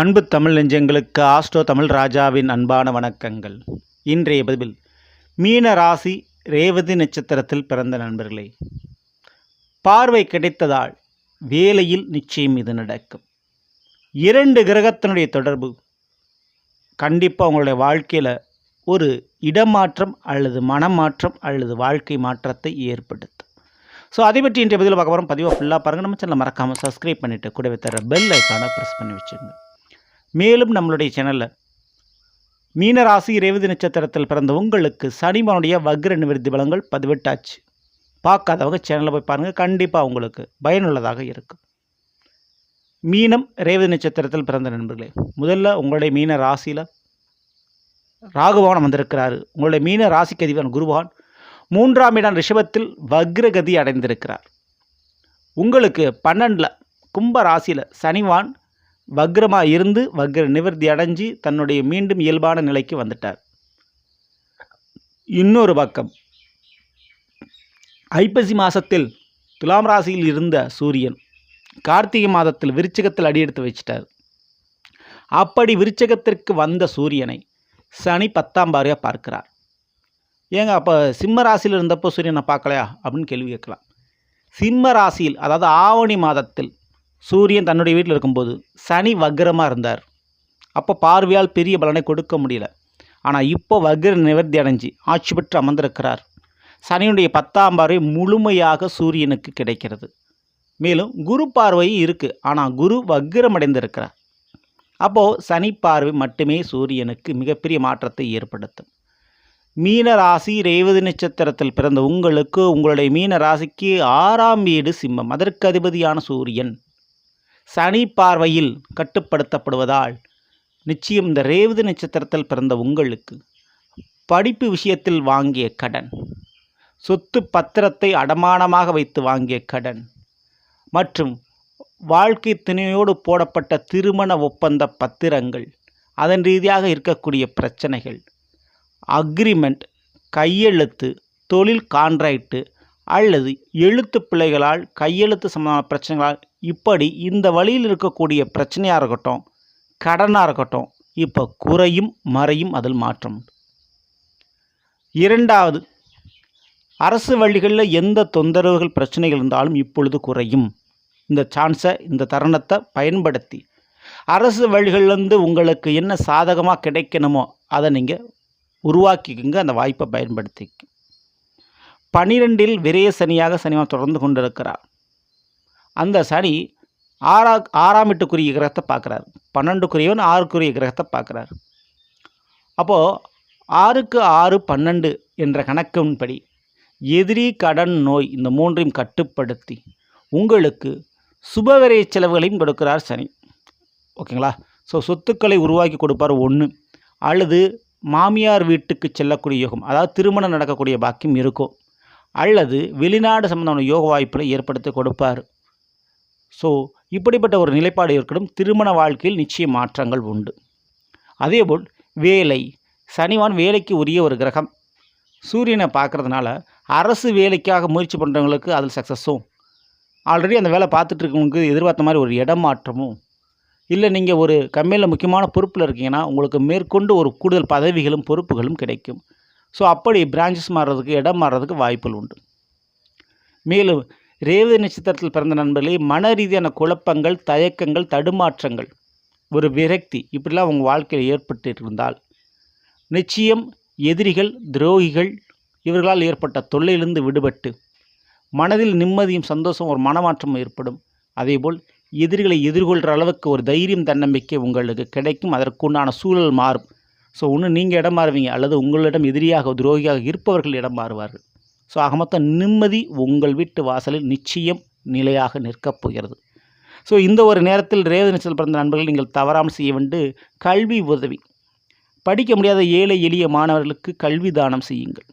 அன்பு தமிழ் நெஞ்சங்களுக்கு ஆஸ்ட்ரோ தமிழ் ராஜாவின் அன்பான வணக்கங்கள். இன்றைய பதிவில் மீன ராசி ரேவதி நட்சத்திரத்தில் பிறந்த நண்பர்களே பார்வை கிடைத்ததால் வேலையில் நிச்சயம் இது நடக்கும். இரண்டு கிரகத்தினுடைய தொடர்பு கண்டிப்பாக உங்களுடைய வாழ்க்கையில் ஒரு இடமாற்றம் அல்லது மனமாற்றம் அல்லது வாழ்க்கை மாற்றத்தை ஏற்படுத்தும். ஸோ அதை பற்றி இன்றைய பதிவில் பார்க்க போகிறோம் பதிவாக ஃபுல்லாக பாருங்கள் நம்ம சேனல் மறக்காமல் சப்ஸ்கிரைப் பண்ணிவிட்டு கூடவே தர பெல் ஐக்கானை ப்ரெஸ் பண்ணி வச்சுருங்க. மேலும் நம்மளுடைய சேனலில் மீனராசி ரேவதி நட்சத்திரத்தில் பிறந்த உங்களுக்கு சனிமனுடைய வக்ர நிவர்த்தி பலங்கள் பதிவிட்டாச்சு. பார்க்காதவங்க சேனலில் போய் பாருங்கள் கண்டிப்பாக உங்களுக்கு பயனுள்ளதாக இருக்கும். மீனம் ரேவதி நட்சத்திரத்தில் பிறந்த நண்பர்களே முதல்ல உங்களுடைய மீன ராசியில் ராகுபவன் வந்திருக்கிறாரு. உங்களுடைய மீன ராசிக்கு அதிபன் குருபவான் மூன்றாம் இடம் ரிஷபத்தில் வக்ரகதி அடைந்திருக்கிறார். உங்களுக்கு பன்னெண்டில் கும்ப ராசியில் சனிவான் வக்ரமாக இருந்து வக்ர நிவர்த்தி அடைஞ்சு தன்னுடைய மீண்டும் இயல்பான நிலைக்கு வந்துட்டார். இன்னொரு பக்கம் ஐப்பசி மாதத்தில் துலாம் ராசியில் இருந்த சூரியன் கார்த்திகை மாதத்தில் விருச்சகத்தில் அடியெடுத்து வச்சிட்டார். அப்படி விருச்சகத்திற்கு வந்த சூரியனை சனி பத்தாம் பாரியாக பார்க்கிறார். ஏங்க அப்போ சிம்ம ராசியில் இருந்தப்போ சூரியனை பார்க்கலையா? அப்படின்னு கேள்வி கேட்கலாம். சிம்ம ராசியில் அதாவது ஆவணி மாதத்தில் சூரியன் தன்னுடைய வீட்டில் இருக்கும்போது சனி வக்ரமாக இருந்தார். அப்போ பார்வையால் பெரிய பலனை கொடுக்க முடியல. ஆனால் இப்போ வக்ர நிவர்த்தி அடைஞ்சு ஆட்சி பெற்று அமர்ந்திருக்கிறார். சனியுடைய பத்தாம் பார்வை முழுமையாக சூரியனுக்கு கிடைக்கிறது. மேலும் குரு பார்வையும் இருக்குது ஆனால் குரு வக்ரம் அடைந்திருக்கிறார். அப்போது சனி பார்வை மட்டுமே சூரியனுக்கு மிகப்பெரிய மாற்றத்தை ஏற்படுத்தும். மீன ராசி ரேவதி நட்சத்திரத்தில் பிறந்த உங்களுக்கு உங்களுடைய மீன ராசிக்கு ஆறாம் வீடு சிம்மம். அதற்கு அதிபதியான சூரியன். சனி பார்வையில் கட்டுப்படுத்தப்படுவதால் நிச்சயம் இந்த ரேவதி நட்சத்திரத்தில் பிறந்த உங்களுக்கு படிப்பு விஷயத்தில் வாங்கிய கடன் சொத்து பத்திரத்தை அடமானமாக வைத்து வாங்கிய கடன் மற்றும் வாழ்க்கை துணையோடு போடப்பட்ட திருமண ஒப்பந்த பத்திரங்கள் அதன் ரீதியாக இருக்கக்கூடிய பிரச்சனைகள் அக்ரிமெண்ட் கையெழுத்து தொழில் கான்ட்ராக்டு அல்லது எழுத்து பிள்ளைகளால் கையெழுத்து சம்பந்தமான பிரச்சனைகளால் இப்படி இந்த வழியில் இருக்கக்கூடிய பிரச்சனையாக இருக்கட்டும் கடனாக இருக்கட்டும் இப்போ குறையும் மறையும் அதில் மாற்றம். இரண்டாவது அரசு வழிகளில் எந்த தொந்தரவுகள் பிரச்சனைகள் இருந்தாலும் இப்பொழுது குறையும். இந்த சான்ஸை இந்த தருணத்தை பயன்படுத்தி. அரசு வழிகள்லேருந்து உங்களுக்கு என்ன சாதகமாக கிடைக்கணுமோ அதை நீங்கள் உருவாக்கிக்கோங்க அந்த வாய்ப்பை பயன்படுத்திக்க. பனிரெண்டில் விரய சனியாக சனிமா தொடர்ந்து கொண்டிருக்கிறார். அந்த சனி ஆறா ஆறாம் எட்டுக்குரிய கிரகத்தை பார்க்குறாரு. பன்னெண்டுக்குரியவன் ஆறுக்குரிய கிரகத்தை பார்க்குறார். அப்போது ஆறுக்கு ஆறு பன்னெண்டு என்ற கணக்கின்படி எதிரி கடன் நோய் இந்த மூன்றையும் கட்டுப்படுத்தி உங்களுக்கு சுபவிரைய செலவுகளையும் கொடுக்கிறார் சனி. ஓகேங்களா? ஸோ சொத்துக்களை உருவாக்கி கொடுப்பார் ஒன்று அல்லது மாமியார் வீட்டுக்கு செல்லக்கூடிய யோகம். அதாவது திருமணம் நடக்கக்கூடிய பாக்கியம் இருக்கும். அல்லது வெளிநாடு சம்பந்தமான யோக வாய்ப்புகளை ஏற்படுத்தி கொடுப்பார். ஸோ இப்படிப்பட்ட ஒரு நிலைப்பாடு ஏற்படும். திருமண வாழ்க்கையில் நிச்சய மாற்றங்கள் உண்டு. அதேபோல் வேலை. சனிவான் வேலைக்கு உரிய ஒரு கிரகம். சூரியனை பார்க்குறதுனால அரசு வேலைக்காக முயற்சி பண்ணுறவங்களுக்கு அதில் சக்ஸஸும் ஆல்ரெடி அந்த வேலை பார்த்துட்டு இருக்கவங்களுக்கு எதிர்பார்த்த மாதிரி ஒரு இடம் மாற்றமும். இல்லை நீங்கள் ஒரு கம்பெனியில் முக்கியமான பொறுப்பில் இருக்கீங்கன்னா உங்களுக்கு மேற்கொண்டு ஒரு கூடுதல் பதவிகளும் பொறுப்புகளும் கிடைக்கும். ஸோ அப்படி பிரான்ச்சஸ் மாறுறதுக்கு இடம் மாறுறதுக்கு வாய்ப்புகள் உண்டு. மேலும் ரேவதி நட்சத்திரத்தில் பிறந்த நண்பர்களே மன ரீதியான குழப்பங்கள் தயக்கங்கள் தடுமாற்றங்கள் ஒரு விரக்தி இப்படிலாம் உங்கள் வாழ்க்கையில் ஏற்பட்டு இருந்தால் நிச்சயம் எதிரிகள் துரோகிகள் இவர்களால் ஏற்பட்ட தொல்லையிலிருந்து விடுபட்டு மனதில் நிம்மதியும் சந்தோஷம் ஒரு மனமாற்றம் ஏற்படும். அதேபோல் எதிரிகளை எதிர்கொள்கிற அளவுக்கு ஒரு தைரியம் தன்னம்பிக்கை உங்களுக்கு கிடைக்கும். அதற்குண்டான சூழல் மாறும். ஸோ ஒன்று நீங்கள் இடம் மாறுவீங்க அல்லது உங்களிடம் எதிரியாக துரோகியாக இருப்பவர்கள் இடம் மாறுவார்கள். ஸோ ஆக மொத்தம் நிம்மதி உங்கள் வீட்டு வாசலில் நிச்சயம் நிலையாக நிற்கப் போகிறது. ஸோ இந்த ஒரு நேரத்தில் ரேவதி நட்சத்திரம் பிறந்த நண்பர்கள் நீங்கள் தவறாமல் செய்ய வேண்டு. கல்வி உதவி. படிக்க முடியாத ஏழை எளிய மாணவர்களுக்கு கல்வி தானம் செய்யுங்கள்.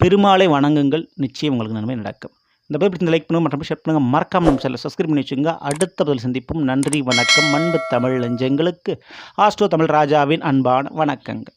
பெருமாளை வணங்குங்கள். நிச்சயம் உங்களுக்கு நன்மை நடக்கும். இந்த பேர் பிடிச்சி லைக் பண்ணுங்கள் மற்றும் ஷேர் பண்ணுங்கள் மறக்காமல் நம்ம சேனலை சப்ஸ்கிரைப் பண்ணி வச்சுங்க அடுத்த பதில் சந்திப்போம். நன்றி வணக்கம். அன்பு தமிழ் லஞ்சங்களுக்கு ஆஸ்ட்ரோ தமிழ் ராஜாவின் அன்பான வணக்கங்கள்.